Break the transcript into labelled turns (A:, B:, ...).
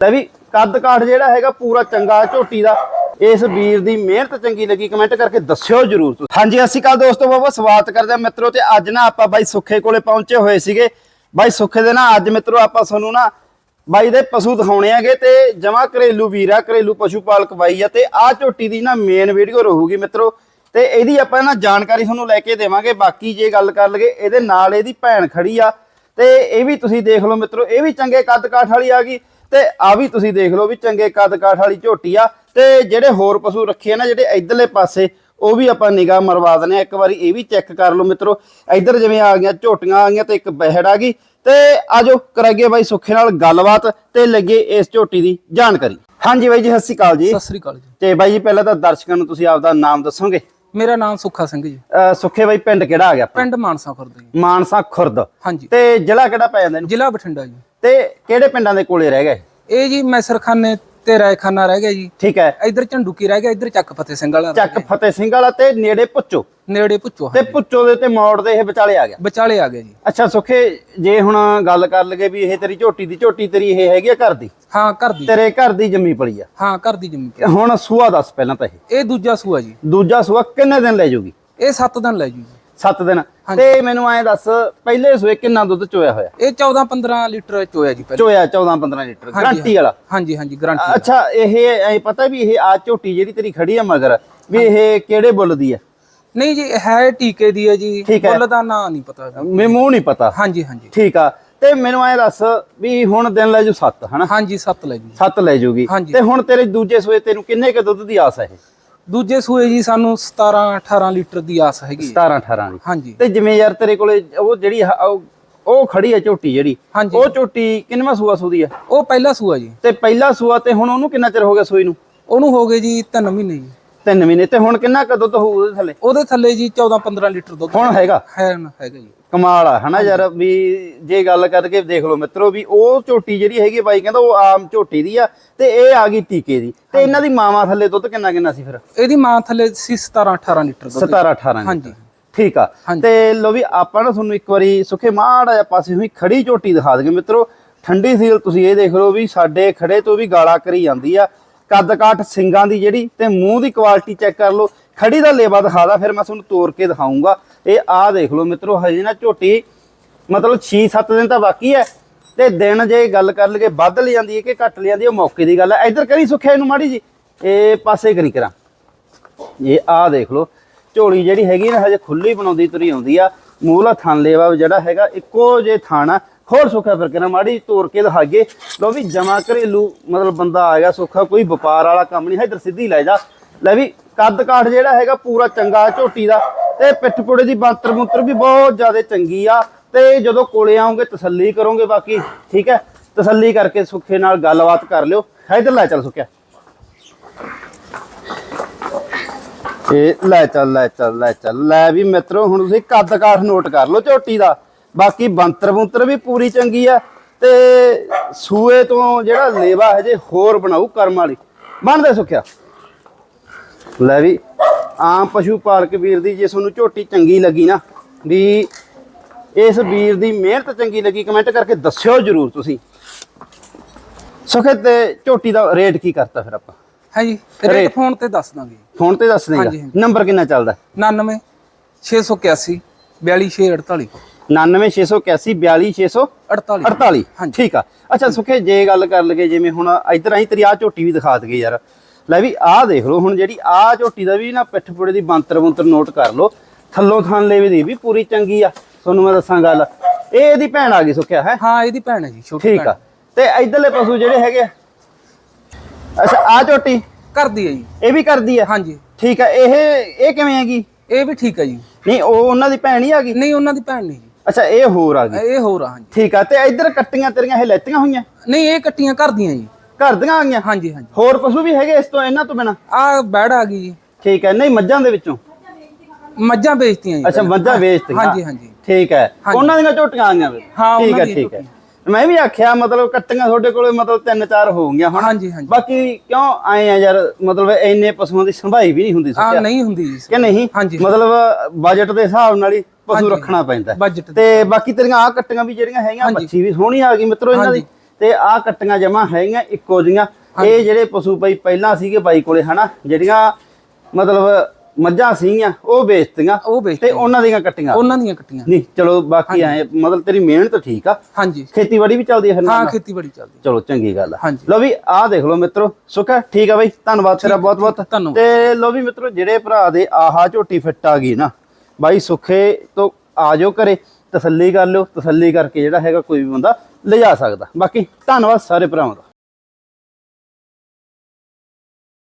A: ਲੈ ਵੀ ਕੱਦ ਕਾਠ ਜਿਹੜਾ ਹੈਗਾ ਪੂਰਾ ਚੰਗਾ ਝੋਟੀ ਦਾ। ਇਸ ਵੀਰ ਦੀ ਮਿਹਨਤ ਚੰਗੀ ਲੱਗੀ ਕਮੈਂਟ ਕਰਕੇ ਦੱਸਿਓ ਜਰੂਰ ਤੁਸੀਂ। ਹਾਂਜੀ, ਸਤਿ ਸ਼੍ਰੀ ਅਕਾਲ ਦੋਸਤੋ, ਬਹੁਤ ਸਵਾਗਤ ਕਰਦੇ ਆ ਮਿੱਤਰੋ ਤੇ ਅੱਜ ਨਾ ਆਪਾਂ ਬਾਈ ਸੁੱਖੇ ਕੋਲੇ ਪਹੁੰਚੇ ਹੋਏ ਸੀਗੇ। ਬਾਈ ਸੁੱਖੇ ਦੇ ਨਾ ਅੱਜ ਮਿੱਤਰੋ ਆਪਾਂ ਤੁਹਾਨੂੰ ਨਾ ਬਾਈ ਦੇ ਪਸ਼ੂ ਦਿਖਾਉਣੇ ਆਗੇ ਤੇ ਜਮਾ ਘਰੇਲੂ ਵੀਰ ਆ, ਘਰੇਲੂ ਪਸ਼ੂ ਪਾਲਕ ਬਾਈ ਆ ਤੇ ਆਹ ਝੋਟੀ ਦੀ ਨਾ ਮੇਨ ਵੀਡੀਓ ਰਹੂਗੀ ਮਿੱਤਰੋ। ਤੇ ਇਹਦੀ ਆਪਾਂ ਨਾ ਜਾਣਕਾਰੀ ਤੁਹਾਨੂੰ ਲੈ ਕੇ ਦੇਵਾਂਗੇ, ਬਾਕੀ ਜੇ ਗੱਲ ਕਰ ਲਗੇ ਇਹਦੇ ਨਾਲ ਇਹਦੀ ਭੈਣ ਖੜੀ ਆ। ਤੇ ਇਹ ਵੀ ਤੁਸੀਂ ਦੇਖ ਲਓ ਮਿੱਤਰੋ, ਇਹ ਵੀ ਚੰਗੇ ਕੱਦ ਕਾਠ ਵਾਲੀ ਆ ਗਈ। ਤੇ ਆ ਵੀ ਤੁਸੀਂ ਦੇਖ ਲਓ ਵੀ ਚੰਗੇ ਕੱਦ ਕਾਠ ਵਾਲੀ ਝੋਟੀ ਆ ਤੇ ਜਿਹੜੇ ਹੋਰ ਪਸ਼ੂ ਰੱਖੇ ਨਾ ਜਿਹੜੇ ਇਧਰਲੇ ਪਾਸੇ ਉਹ ਵੀ ਆਪਾਂ ਨਿਗਾਹ ਮਰਵਾ ਦਨੇ ਆ ਇੱਕ ਵਾਰੀ ਇਹ ਵੀ ਚੈੱਕ ਕਰ ਲਓ ਮਿੱਤਰੋ ਇਧਰ ਜਿਵੇਂ ਆ ਗਈਆਂ ਝੋਟੀਆਂ ਆ ਗਈਆਂ ਤੇ ਇੱਕ ਬਹਿੜ ਆ ਗਈ। ਤੇ ਆਜੋ ਕਰਾਈਏ ਬਾਈ ਸੁੱਖੇ ਨਾਲ ਗੱਲਬਾਤ ਤੇ ਲੱਗੇ ਇਸ ਝੋਟੀ ਦੀ ਜਾਣਕਾਰੀ। ਹਾਂਜੀ ਬਾਈ ਜੀ ਸਤਿ ਸ਼੍ਰੀ ਅਕਾਲ ਜੀ।
B: ਸਤਿ ਸ੍ਰੀ ਅਕਾਲ ਜੀ।
A: ਤੇ ਬਾਈ ਜੀ ਪਹਿਲਾਂ ਤਾਂ ਦਰਸ਼ਕਾਂ ਨੂੰ ਤੁਸੀਂ ਆਪਦਾ ਨਾਮ ਦੱਸੋਗੇ?
B: ਮੇਰਾ ਨਾਮ ਸੁੱਖਾ ਸਿੰਘ ਜੀ।
A: ਸੁੱਖੇ ਬਾਈ ਪਿੰਡ ਕਿਹੜਾ ਆ ਗਿਆ?
B: ਪਿੰਡ ਮਾਨਸਾ ਖੁਰਦ ਜੀ।
A: ਮਾਨਸਾ ਖੁਰਦ।
B: ਹਾਂਜੀ।
A: ਤੇ ਜ਼ਿਲ੍ਹਾ ਕਿਹੜਾ ਪੈ ਜਾਂਦਾ ਇਹਨੂੰ?
B: ਜ਼ਿਲ੍ਹਾ ਬਠਿੰਡਾ ਜੀ।
A: ਤੇ ਕਿਹੜੇ ਪਿੰਡਾਂ ਦੇ ਕੋਲੇ ਰਹਿ ਗਏ?
B: ਇਹ ਜੀ ਮੈਸਰਖਾਨੇ ਤੇ ਰਾਇਖਾਨਾ ਰਹਿ ਗਿਆ ਜੀ।
A: ਠੀਕ ਹੈ।
B: ਇੱਧਰ ਝੰਡੂਕੀ ਰਹਿ ਗਿਆ ਇੱਧਰ ਚੱਕ ਫਤਿਹ ਸਿੰਘ ਵਾਲਾ
A: ਚੱਕ ਫਤਿਹ ਸਿੰਘ ਵਾਲਾ ਤੇ ਨੇੜੇ ਪੁੱਚੋ।
B: ਨੇੜੇ ਪੁੱਛੋ
A: ਤੇ ਪੁੱਚੋ ਦੇ ਤੇ ਮੋੜ ਦੇ ਇਹ ਵਿਚਾਲੇ ਆ ਗਿਆ।
B: ਵਿਚਾਲੇ ਆ ਗਿਆ ਜੀ।
A: ਅੱਛਾ ਸੁਖੇ ਜੇ ਹੁਣ ਗੱਲ ਕਰ ਲਗੇ ਵੀ ਇਹ ਤੇਰੀ ਝੋਟੀ ਦੀ ਝੋਟੀ ਤੇਰੀ ਇਹ ਹੈਗੀ ਆ ਘਰ ਦੀ?
B: ਹਾਂ ਘਰ ਦੀ।
A: ਤੇਰੇ ਘਰ ਦੀ ਜੰਮੀ ਪਲੀ ਆ।
B: ਹਾਂ ਘਰ ਦੀ ਜ਼ਮੀਨ
A: ਹੁਣ ਸੂਆ ਦੱਸ ਪਹਿਲਾਂ ਤਾਂ ਇਹ।
B: ਇਹ ਦੂਜਾ ਸੂਆ ਜੀ।
A: ਦੂਜਾ ਸੂਆ ਕਿੰਨੇ ਦਿਨ ਲੈ ਜਾਊਗੀ
B: ਇਹ 7 ਦਿਨ ਲੈ ਜੂ ਜੀ
A: 7 ਦਿਨ। ਤੇ ਮੈਨੂੰ ਐਂ ਦੱਸ ਪਹਿਲੇ ਸੂਏ ਕਿੰਨਾ ਦੁੱਧ ਚੋਇਆ ਹੋਇਆ?
B: ਇਹ 14 15 ਲੀਟਰ ਚੋਇਆ ਜੀ ਪਹਿਲਾਂ।
A: ਚੋਇਆ 14 15 ਲੀਟਰ ਗਰੰਟੀ ਵਾਲਾ?
B: ਹਾਂਜੀ ਹਾਂਜੀ ਗਰੰਟੀ
A: ਅੱਛਾ ਇਹ ਐ ਪਤਾ ਵੀ ਇਹ ਆ ਝੋਟੀ ਜਿਹੜੀ ਤੇਰੀ ਖੜੀ ਆ ਮਗਰ ਵੀ ਇਹ ਕਿਹੜੇ ਬੁੱਲ ਦੀ ਆ?
B: ਨਹੀਂ ਜੀ ਹੈ ਟੀਕੇ ਦੀ ਹੈ ਜੀ। ਮੁੱਲ ਦਾ ਨਾਂ ਨਹੀਂ ਪਤਾ।
A: ਮੈਨੂੰ ਮੂੰਹ ਨਹੀਂ ਪਤਾ।
B: ਹਾਂਜੀ ਹਾਂਜੀ।
A: ਠੀਕ ਆ। ਤੇ ਮੈਨੂੰ ਐ ਦੱਸ ਵੀ ਹੁਣ ਦਿਨ ਲੈ ਜੂ 7 ਹਨਾ?
B: ਹਾਂਜੀ 7 ਲੈ ਜੂ
A: 7 ਲੈ ਜੂਗੀ। ਤੇ ਹੁਣ ਤੇਰੇ ਦੂਜੇ ਸੂਏ ਤੈਨੂੰ ਕਿੰਨੇ ਕ ਦੁੱਧ ਦੀ ਆਸ ਹੈ
B: ਦੂਜੇ ਸੂਏ ਜੀ ਸਾਨੂੰ 17 18 ਲੀਟਰ ਦੀ ਆਸ ਹੈਗੀ ਹੈ।
A: 17 18 ਦੀ।
B: ਹਾਂਜੀ।
A: ਤੇ ਜਿਵੇਂ ਯਾਰ ਤੇਰੇ ਕੋਲੇ ਉਹ ਜਿਹੜੀ ਹ- ਉਹ- ਖੜੀ ਆ ਝੋਟੀ ਜਿਹੜੀ ਉਹ ਝੋਟੀ ਕਿੰਨਵਾਂ ਸੂਆ ਸੂਦੀ ਆ
B: ਉਹ ਪਹਿਲਾ ਸੂਆ ਜੀ।
A: ਤੇ ਪਹਿਲਾ ਸੂਆ ਤੇ ਹੁਣ ਉਹਨੂੰ ਕਿੰਨਾ ਚਿਰ ਹੋ ਗਿਆ ਸੂਈ ਨੂੰ?
B: ਉਹਨੂੰ ਹੋ ਗਏ ਜੀ 3 ਮਹੀਨੇ ਜੀ।
A: 3 ਮਹੀਨੇ। ਤੇ ਹੁਣ ਕਿੰਨਾ ਕ ਦੁੱਧ ਹੋਊ ਉਹਦੇ ਥੱਲੇ?
B: ਉਹਦੇ ਥੱਲੇ ਜੀ 14 15 ਲੀਟਰ ਦੁੱਧ
A: ਹੁਣ ਹੈਗਾ?
B: ਹੈ ਨਾ ਹੈਗਾ ਜੀ।
A: ਕਮਾਲ ਆ ਹਨਾ ਯਾਰ ਵੀ ਜੇ ਗੱਲ ਕਰਕੇ ਦੇਖ ਲਓ ਮਿੱਤਰੋ ਵੀ ਉਹ ਝੋਟੀ ਜਿਹੜੀ ਹੈਗੀ ਬਾਈ ਕਹਿੰਦਾ ਉਹ ਆਮ ਝੋਟੀ ਦੀ ਆ ਤੇ ਇਹ ਆ ਗਈ ਟੀਕੇ ਦੀ। ਤੇ ਇਹਨਾਂ ਦੀ ਮਾਵਾ ਥੱਲੇ ਦੁੱਧ ਕਿੰਨਾ ਕਿੰਨਾ ਸੀ ਫਿਰ?
B: ਇਹਦੀ ਮਾਂ ਥੱਲੇ ਸੀ 17 18 ਲੀਟਰ ਦੁੱਧ
A: 17 18
B: ਹਾਂਜੀ।
A: ਠੀਕ ਆ। ਤੇ ਲੋ ਵੀ ਆਪਾਂ ਨਾ ਤੁਹਾਨੂੰ ਇੱਕ ਵਾਰੀ ਸੁੱਖੇ ਮਾੜਾ ਜਿਹਾ ਪਾਸੇ ਹੋਈ ਖੜੀ ਝੋਟੀ ਦਿਖਾ ਦਗੇ ਮਿੱਤਰੋ। ਠੰਡੀ ਸੀਲ ਤੁਸੀਂ ਇਹ ਦੇਖ ਲਓ ਵੀ ਸਾਡੇ ਖੜੇ ਤੋਂ ਵੀ ਗਾਲਾ ਕਰੀ ਜਾਂਦੀ ਆ। ਕੱਦ ਕਾਠ ਸਿੰਗਾਂ ਦੀ ਜਿਹੜੀ ਤੇ ਮੂੰਹ ਦੀ ਕੁਆਲਿਟੀ ਚੈੱਕ ਕਰ ਲਓ। ਖੜੀ ਦਾ ਲੇਵਾ ਦਿਖਾਦਾ ਫਿਰ ਮੈਂ ਤੁਹਾਨੂੰ ਤੋੜ ਕੇ ਦਿਖਾਉਂਗਾ। ਇਹ ਆਹ ਦੇਖ ਲਓ ਮਿੱਤਰੋ, ਹਜੇ ਨਾ ਝੋਟੀ ਮਤਲਬ 6-7 ਦਿਨ ਤਾਂ ਬਾਕੀ ਹੈ ਤੇ ਦਿਨ ਜੇ ਗੱਲ ਕਰ ਲਈਏ ਵੱਧ ਲਈ ਜਾਂਦੀ ਹੈ ਕਿ ਘੱਟ ਲਈ ਜਾਂਦੀ ਹੈ ਮੌਕੇ ਦੀ ਗੱਲ ਹੈ ਇੱਧਰ ਕਰੀ ਸੁੱਖਿਆ ਇਹਨੂੰ ਮਾੜੀ ਜੀ, ਇਹ ਪਾਸੇ ਕਰੀ ਕਰਾਂ। ਇਹ ਆਹ ਦੇਖ ਲਓ, ਝੋਲੀ ਜਿਹੜੀ ਹੈਗੀ ਨਾ, ਹਜੇ ਖੁੱਲੀ ਬਣਾਉਂਦੀ ਤੁਰੀ ਆਉਂਦੀ ਆ। ਮੂਲਾ ਥਣ ਲੇਵਾ ਜਿਹੜਾ ਹੈਗਾ, ਇੱਕੋ ਜੇ ਥਾਣਾ ਹੋਰ ਸੁੱਖਾ ਫਿਰ ਕਿਨਾ ਮਾੜੀ ਜਿਹੀ ਤੋੜ ਕੇ ਦਿਖਾਗੇ ਲੋ ਵੀ ਜਮਾ ਘਰੇਲੂ ਮਤਲਬ ਬੰਦਾ ਆ ਗਿਆ ਸੁੱਖਾ, ਕੋਈ ਵਪਾਰ ਵਾਲਾ ਕੰਮ ਨਹੀਂ ਹੈ ਇੱਧਰ ਸਿੱਧੀ ਲੈ ਜਾ। ਲੈ ਵੀ ਕੱਦ ਕਾਠ ਜਿਹੜਾ ਹੈਗਾ ਪੂਰਾ ਚੰਗਾ ਝੋਟੀ ਦਾ। ਤੇ ਪਿੱਠ ਪੁੜੇ ਦੀ ਬਾਂਤਰ ਬੁੰਤਰ ਵੀ ਬਹੁਤ ਜ਼ਿਆਦਾ ਚੰਗੀ ਆ। ਤੇ ਜਦੋਂ ਕੋਲੇ ਆਉਂਗੇ ਤਸੱਲੀ ਕਰੋਗੇ ਬਾਕੀ, ਠੀਕ ਹੈ? ਤਸੱਲੀ ਕਰਕੇ ਸੁੱਖੇ ਨਾਲ ਗੱਲਬਾਤ ਕਰ ਲਿਓ। ਇੱਧਰ ਲੈ ਚੱਲ ਸੁੱਖਿਆ। ਇਹ ਲੈ ਚੱਲ ਲੈ ਚੱਲ ਲੈ ਚੱਲ। ਲੈ ਵੀ ਮਿੱਤਰੋ, ਹੁਣ ਤੁਸੀਂ ਕੱਦ ਕਾਠ ਨੋਟ ਕਰ ਲਓ ਝੋਟੀ ਦਾ। ਬਾਕੀ ਬੰਤਰ ਬੁੰਤਰ ਵੀ ਪੂਰੀ ਚੰਗੀ ਆ। ਤੇ ਸੂਏ ਤੋਂ ਜਿਹੜਾ ਲੇਵਾ ਹਜੇ ਹੋਰ ਬਣਾਉ ਕਰਮ ਵਾਲੀ। ਬਣਦੇ ਸੁੱਖਿਆ? ਲੈ ਵੀ ਆਮ ਪਸ਼ੂ ਪਾਲਕ ਵੀਰ ਦੀ ਜੇ ਤੁਹਾਨੂੰ ਝੋਟੀ ਚੰਗੀ ਲੱਗੀ ਨਾ ਵੀ ਇਸ ਵੀਰ ਦੀ ਮਿਹਨਤ ਚੰਗੀ ਲੱਗੀ ਕਮੈਂਟ ਕਰਕੇ ਦੱਸਿਓ ਜਰੂਰ ਤੁਸੀਂ। ਸੁਖੇ ਤੇ ਝੋਟੀ ਦਾ ਰੇਟ ਕੀ ਕਰਤਾ ਫਿਰ ਆਪਾਂ?
B: ਹੈ ਜੀ ਰੇਟ ਫੋਨ ਤੇ ਦੱਸ ਦਾਂਗੇ।
A: ਫੋਨ ਤੇ ਦੱਸ ਦੇਗਾ
B: ਹਾਂਜੀ, ਹਾਂਜੀ।
A: ਨੰਬਰ ਕਿੰਨਾ ਚੱਲਦਾ?
B: 99 681 42648
A: 99681 42648
B: 48
A: 48
B: ਹਾਂਜੀ।
A: ਠੀਕ ਆ। ਅੱਛਾ ਸੁਖੇ ਜੇ ਗੱਲ ਕਰ ਲਗੇ ਜਿਵੇਂ ਹੁਣ ਇਧਰ ਆਈ ਤੇਰੀ ਆ ਝੋਟੀ ਵੀ ਦਿਖਾ ਦਗੇ ਯਾਰ। ਲੈ ਵੀ ਆਹ ਦੇਖ ਲਓ ਹੁਣ ਜਿਹੜੀ ਆ ਝੋਟੀ ਦਾ ਵੀ ਨਾ ਪਿੱਠ ਪੁੜੇ ਦੀ ਬੰਤਰ ਬੰਤਰ ਨੋਟ ਕਰ ਲਓ ਥੱਲੋਂ ਥਾਂ ਲੈਵੇ ਦੀ ਵੀ ਪੂਰੀ ਚੰਗੀ ਆ। ਤੁਹਾਨੂੰ ਮੈਂ ਦੱਸਾਂ ਗੱਲ ਇਹ ਇਹਦੀ ਭੈਣ ਆ ਗਈ ਸੁਖਿਆ ਹੈ?
B: ਹਾਂ ਇਹਦੀ ਭੈਣ ਹੈ ਜੀ ਛੋਟੀ
A: ਠੀਕ ਆ। ਤੇ ਇਧਰਲੇ ਪਸ਼ੂ ਜਿਹੜੇ ਹੈਗੇ ਆ। ਅੱਛਾ ਆ ਝੋਟੀ?
B: ਕਰਦੀ ਹੈ ਜੀ।
A: ਇਹ ਵੀ ਕਰਦੀ ਆ?
B: ਹਾਂਜੀ।
A: ਠੀਕ ਆ ਇਹ ਇਹ ਕਿਵੇਂ ਹੈਗੀ?
B: ਇਹ ਵੀ ਠੀਕ ਹੈ ਜੀ।
A: ਨਹੀਂ ਉਹ ਉਹਨਾਂ ਦੀ ਭੈਣ ਹੀ ਆ ਗਈ?
B: ਨਹੀਂ ਉਹਨਾਂ ਦੀ ਭੈਣ ਨਹੀਂ ਜੀ।
A: ਅੱਛਾ ਇਹ ਹੋਰ ਆ ਗਈ।
B: ਇਹ ਹੋਰ ਆ ਹਾਂਜੀ।
A: ਠੀਕ ਆ ਤੇ ਇੱਧਰ ਕੱਟੀਆਂ ਤੇਰੀਆਂ ਇਹ ਲੈਤੀਆਂ ਹੋਈਆਂ?
B: ਨਹੀਂ ਇਹ ਕੱਟੀਆਂ ਕਰਦੀਆਂ ਜੀ।
A: ਘਰ ਦੀਆਂ ਆ ਗਈਆਂ?
B: ਹਾਂਜੀ ਹਾਂਜੀ।
A: ਹੋਰ ਪਸ਼ੂ ਵੀ ਹੈਗੇ ਇਸ ਤੋਂ ਇਹਨਾਂ ਤੋਂ ਬਿਨਾ?
B: ਆ ਬੈੜ ਆ ਗਈ ਜੀ।
A: ਠੀਕ ਹੈ ਨਹੀਂ ਮੱਝਾਂ ਦੇ ਵਿੱਚੋਂ?
B: ਮੱਝਾਂ ਵੇਚਤੀਆਂ ਜੀ
A: ਅੱਛਾ ਮੱਝਾਂ ਵੇਚਤੀਆਂ।
B: ਹਾਂਜੀ ਹਾਂਜੀ।
A: ਠੀਕ ਹੈ। ਉਹਨਾਂ ਦੀਆਂ ਝੋਟੀਆਂ ਆ ਗਈਆਂ।
B: ਹਾਂ,
A: ਠੀਕ ਹੈ ਠੀਕ ਹੈ। ਮੈਂ ਵੀ ਆਖਿਆ ਮਤਲਬ ਕੱਟੀਆਂ ਤੁਹਾਡੇ ਕੋਲੇ ਮਤਲਬ ਤਿੰਨ ਚਾਰ ਹੋ ਗਈਆਂ ਹੁਣ।
B: ਹਾਂਜੀ ਹਾਂਜੀ।
A: ਬਾਕੀ ਕਿਉਂ ਆਏ ਆ ਯਾਰ? ਮਤਲਬ ਇੰਨੇ ਪਸ਼ੂਆਂ ਦੀ ਸੰਭਾਈ ਵੀ ਨਹੀਂ ਹੁੰਦੀ
B: ਆ
A: ਸੱਚਿਆ
B: ਨਹੀਂ ਹੁੰਦੀ ਜੀ।
A: ਕਿ ਨਹੀਂ?
B: ਹਾਂਜੀ।
A: ਮਤਲਬ ਬਜਟ ਦੇ ਹਿਸਾਬ ਨਾਲ ਹੀ ਪਸ਼ੂ ਰੱਖਣਾ ਪੈਂਦਾ। ਹੈ। ਤੇ ਬਾਕੀ ਤੇਰੀਆਂ ਆ ਕੱਟੀਆਂ ਵੀ ਜਿਹੜੀਆਂ ਹੈਗੀਆਂ ਮੱਛੀ ਵੀ ਸੋਹਣੀ ਆ ਗਈ ਮਿੱਤਰੋ ਇਹਨਾਂ ਦੀ। ਤੇ ਆ ਕੱਟੀਆਂ ਜਮਾ ਹੈਗੀਆਂ ਇੱਕੋ ਜੀਆਂ ਇਹ ਜਿਹੜੇ ਪਸ਼ੂ ਬਈ ਪਹਿਲਾਂ ਸੀਗੇ ਬਾਈ ਕੋਲੇ ਹਨਾ? ਜਿਹੜੀਆਂ ਮਤਲਬ ਮੱਝਾਂ ਸੀਗੀਆਂ ਉਹ ਵੇਚਤੀਆਂ
B: ਉਹ ਵੇਚ
A: ਤੇ ਉਹਨਾਂ ਦੀਆਂ ਕੱਟੀਆਂ।
B: ਉਹਨਾਂ ਦੀਆਂ ਕੱਟੀਆਂ।
A: ਨਹੀਂ ਚਲੋ ਬਾਕੀ ਐ ਮਤਲਬ ਤੇਰੀ ਮਿਹਨਤ ਠੀਕ ਆ।
B: ਹਾਂਜੀ।
A: ਖੇਤੀਬਾੜੀ ਵੀ ਚੱਲਦੀ ਹੈ ਫਿਰ
B: ਹਾਂ? ਖੇਤੀਬਾੜੀ ਚੱਲਦੀ
A: ਚਲੋ ਚੰਗੀ ਗੱਲ ਆ। ਲੋ ਵੀ ਆਹ ਦੇਖ ਲਓ ਮਿੱਤਰੋ ਸੁੱਕਾ ਠੀਕ ਆ ਬਾਈ? ਧੰਨਵਾਦ ਤੇਰਾ ਬਹੁਤ ਬਹੁਤ
B: ਧੰਨਵਾਦ।
A: ਤੇ ਲੋ ਵੀ ਮਿੱਤਰੋ ਜਿਹੜੇ ਭਰਾ ਦੇ ਆਹਾ ਝੋਟੀ ਫਿੱਟ ਆ ਗਈ ਨਾ ਬਾਈ ਸੁੱਖੇ ਤੋਂ ਆ ਜਾਓ ਘਰੇ। ਤਸੱਲੀ ਕਰ ਲਿਓ, ਤਸੱਲੀ ਕਰਕੇ ਜਿਹੜਾ ਹੈਗਾ ਕੋਈ ਵੀ ਬੰਦਾ ਲਿਜਾ ਸਕਦਾ। ਬਾਕੀ ਧੰਨਵਾਦ ਸਾਰੇ ਭਰਾਵਾਂ ਦਾ।